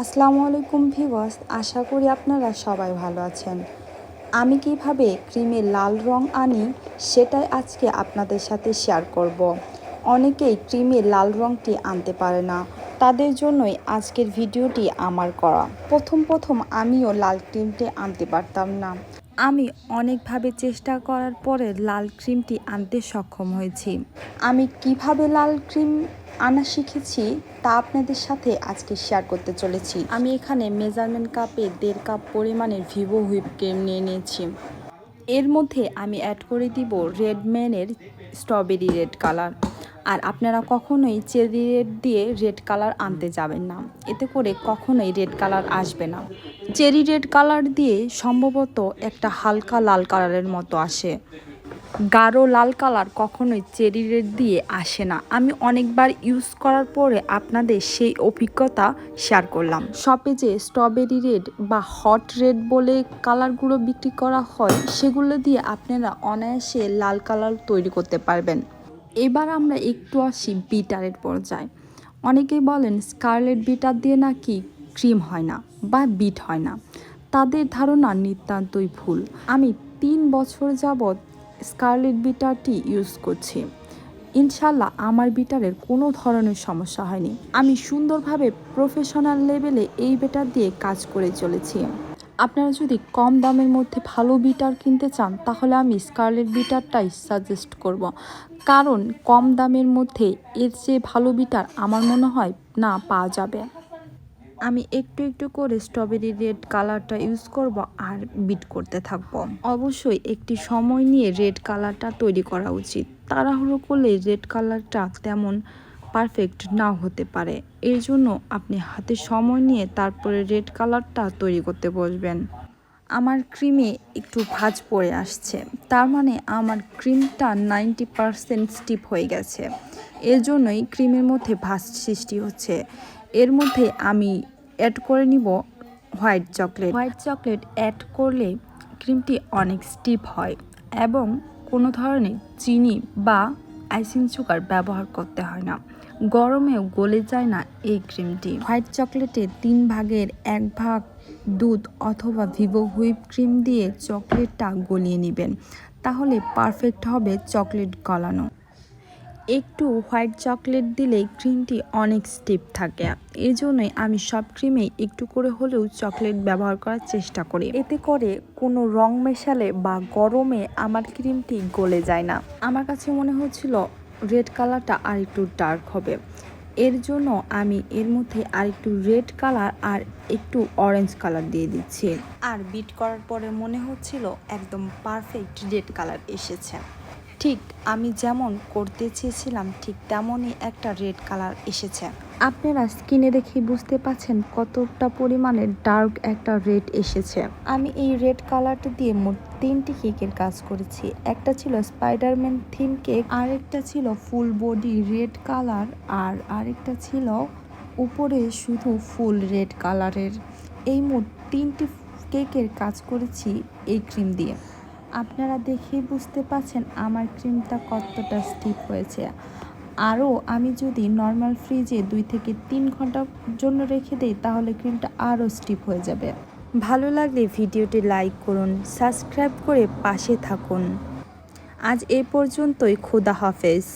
আসসালামু আলাইকুম ভিওয়াস আশা করি আপনারা সবাই ভালো আছেন। আমি কীভাবে ক্রিমে লাল রং আনি সেটাই আজকে আপনাদের সাথে শেয়ার করব। অনেকেই ক্রিমে লাল রংটি আনতে পারে না, তাদের জন্যই আজকের ভিডিওটি আমার করা। প্রথম প্রথম আমিও লাল ক্রিমটি আনতে পারতাম না। আমি অনেকভাবে চেষ্টা করার পরে লাল ক্রিমটি আনতে সক্ষম হয়েছি। আমি কীভাবে লাল ক্রিম আনা শিখেছি তা আপনাদের সাথে আজকে শেয়ার করতে চলেছি। আমি এখানে মেজারমেন্ট কাপে দেড় কাপ পরিমাণের ভিভো হুইপ ক্রিম নিয়ে নিয়েছি। এর মধ্যে আমি অ্যাড করে দিব রেডম্যানের স্ট্রবেরি রেড কালার আর আপনারা কখনোই চেরি রেড দিয়ে রেড কালার আনতে যাবেন না। এতে করে কখনোই রেড কালার আসবে না। চেরি রেড কালার দিয়ে সম্ভবত একটা হালকা লাল কালারের মতো আসে। গাঢ় লাল কালার কখনোই চেরি রেড দিয়ে আসে না। আমি অনেকবার ইউজ করার পরে আপনাদের সেই অভিজ্ঞতা শেয়ার করলাম। শপে যে স্ট্রবেরি রেড বা হট রেড বলে কালারগুলো বিক্রি করা হয়, সেগুলো দিয়ে আপনারা অনায়াসে লাল কালার তৈরি করতে পারবেন। এবার আমরা একটু আসি বিটারের পর্যায়ে। অনেকেই বলেন, স্কারলেট বিটার দিয়ে নাকি ক্রিম হয় না বা বিট হয় না। তাদের ধারণা নিতান্তই ভুল। আমি তিন বছর যাবৎ স্কারলেট বিটারটি ইউজ করছি। ইনশাল্লাহ আমার বিটারের কোনো ধরনের সমস্যা হয়নি। আমি সুন্দরভাবে প্রফেশনাল লেভেলে এই বিটার দিয়ে কাজ করে চলেছি। আপনারা যদি কম দামের মধ্যে ভালো বিটার কিনতে চান, তাহলে আমি স্কারলেট বিটারটাই সাজেস্ট করব। কারণ কম দামের মধ্যে এর চেয়ে ভালো বিটার আমার মনে হয় না পাওয়া যাবে। আমি একটু একটু করে স্ট্রবেরি রেড কালারটা ইউজ করব আর বিট করতে থাকব। অবশ্যই একটি সময় নিয়ে রেড কালারটা তৈরি করা উচিত। তাড়াহুড়ো করলে রেড কালারটা তেমন পারফেক্ট নাও হতে পারে। এর জন্য আপনি হাতে সময় নিয়ে তারপরে রেড কালারটা তৈরি করতে বসবেন। আমার ক্রিমে একটু ভাজ পড়ে আসছে। তার মানে আমার ক্রিমটা নাইনটি পারসেন্ট স্টিপ হয়ে গেছে। এর জন্যই ক্রিমের মধ্যে ভাজ সৃষ্টি হচ্ছে। এর মধ্যে আমি অ্যাড করে নিব white chocolate. White chocolate add করলে ক্রিমটি অনেক স্টিপ হয় এবং কোনো ধরনের চিনি বা আইসিং সুগার ব্যবহার করতে হয় না। গরমেও গলে যায় না এই ক্রিমটি হোয়াইট চকলেটে তিন ভাগের এক ভাগ দুধ অথবা ভিভো হুইপ ক্রিম দিয়ে চকলেটটা গলিয়ে নেবেন। তাহলে পারফেক্ট হবে চকলেট গলানো। একটু হোয়াইট চকলেট দিলেই ক্রিমটি অনেক স্টিপ থাকে। এই জন্যই আমি সব ক্রিমেই একটু করে হলেও চকলেট ব্যবহার করার চেষ্টা করি। এতে করে কোনো রং মেশালে বা গরমে আমার ক্রিমটি গলে যায় না। আমার কাছে মনে হচ্ছিল রেড কালারটা আর একটু ডার্ক হবে। এর জন্য আমি এর মধ্যে আর একটু রেড কালার আর একটু অরেঞ্জ কালার দিয়ে দিচ্ছি। আর বিট করার পরে মনে হচ্ছিল একদম পারফেক্ট রেড কালার এসেছে। ঠিক আমি যেমন করতে চেয়েছিলাম, ঠিক তেমনই একটা রেড কালার এসেছে। আপনারা স্কিনে দেখে বুঝতে পাচ্ছেন কতটা পরিমাণে ডার্ক একটা রেড এসেছে। আমি এই রেড কালারটা দিয়ে মোট তিনটি কেকের কাজ করেছি। একটা ছিল স্পাইডারম্যান থিম কেক আরেকটা ছিল ফুল বডি রেড কালার আর আরেকটা ছিল উপরে শুধু ফুল রেড কালারের এই মোট তিনটি কেকের কাজ করেছি এই ক্রিম দিয়ে। আপনারা দেখেই বুঝতে পারছেন আমার ক্রিমটা কতটা স্টিপ হয়েছে। আরও আমি যদি নর্মাল ফ্রিজে দুই থেকে তিন ঘণ্টার জন্য রেখে দিই, তাহলে ক্রিমটা আরও স্টিপ হয়ে যাবে। ভালো লাগলে ভিডিওটি লাইক করুন সাবস্ক্রাইব করে পাশে থাকুন। আজ এ পর্যন্তই, খুদা হাফেজ।